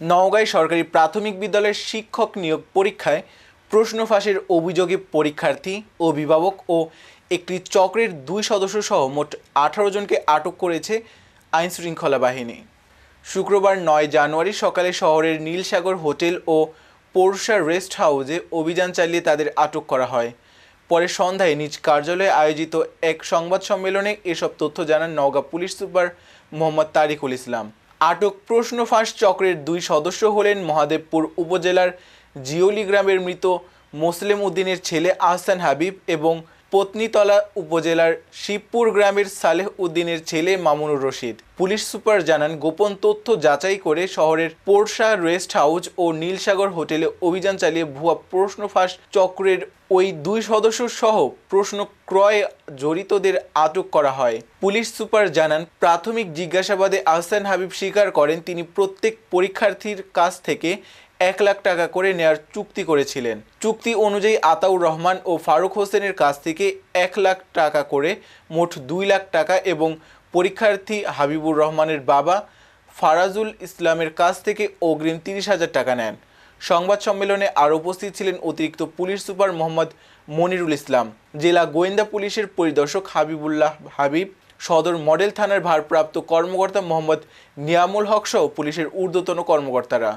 নওগাঁয় সরকারি প্রাথমিক বিদ্যালয়ের শিক্ষক নিয়োগ পরীক্ষায় প্রশ্ন ফাঁসের অভিযোগে পরীক্ষার্থী, অভিভাবক ও একটি চক্রের দুই সদস্য সহ মোট আঠারো জনকে আটক করেছে আইনশৃঙ্খলা বাহিনী। শুক্রবার নয় জানুয়ারি সকালে শহরের নীলসাগর হোটেল ও পোরশা রেস্ট হাউসে অভিযান চালিয়ে তাদের আটক করা হয়। পরে সন্ধ্যায় নিজ কার্যালয়ে আয়োজিত এক সংবাদ সম্মেলনে এসব তথ্য জানান নওগাঁ পুলিশ সুপার মোহাম্মদ তারিকুল ইসলাম। আটক প্রশ্ন ফাঁস চক্রের দুই সদস্য হলেন মহাদেবপুর উপজেলার জিওলি গ্রামের মৃত মোসলেম উদ্দিনের ছেলে আহসান হাবিব এবং পত্নীতলা উপজেলার শিবপুর গ্রামের সালেহ উদ্দিনের ছেলে মামুনুর রশিদ। পুলিশ সুপার জানান, গোপন তথ্য যাচাই করে শহরের পোরশা রেস্ট হাউস ও নীলসাগর হোটেলে অভিযান চালিয়ে ভুয়া প্রশ্ন ফাঁস চক্রের ওই দুই সদস্য সহ প্রশ্ন ক্রয়ে জড়িতদের আটক করা হয়। পুলিশ সুপার জানান, প্রাথমিক জিজ্ঞাসাবাদে আহসান হাবিব স্বীকার করেন, তিনি প্রত্যেক পরীক্ষার্থীর কাছ থেকে এক লাখ টাকা করে নেয়ার চুক্তি করেছিলেন। চুক্তি অনুযায়ী আতাউর রহমান ও ফারুক হোসেনের কাছ থেকে এক লাখ টাকা করে, মোট দুই লাখ টাকা এবং পরীক্ষার্থী হাবিবুর রহমানের বাবা ফারাজুল ইসলামের কাছ থেকে অগ্রিম তিরিশ হাজার টাকা নেন। সংবাদ সম্মেলনে আরও উপস্থিত ছিলেন অতিরিক্ত পুলিশ সুপার মোহাম্মদ মনিরুল ইসলাম, জেলা গোয়েন্দা পুলিশের পরিদর্শক হাবিবুল্লাহ হাবিব, সদর মডেল থানার ভারপ্রাপ্ত কর্মকর্তা মোহাম্মদ নিয়ামুল হক সহ পুলিশের ঊর্ধ্বতন কর্মকর্তারা।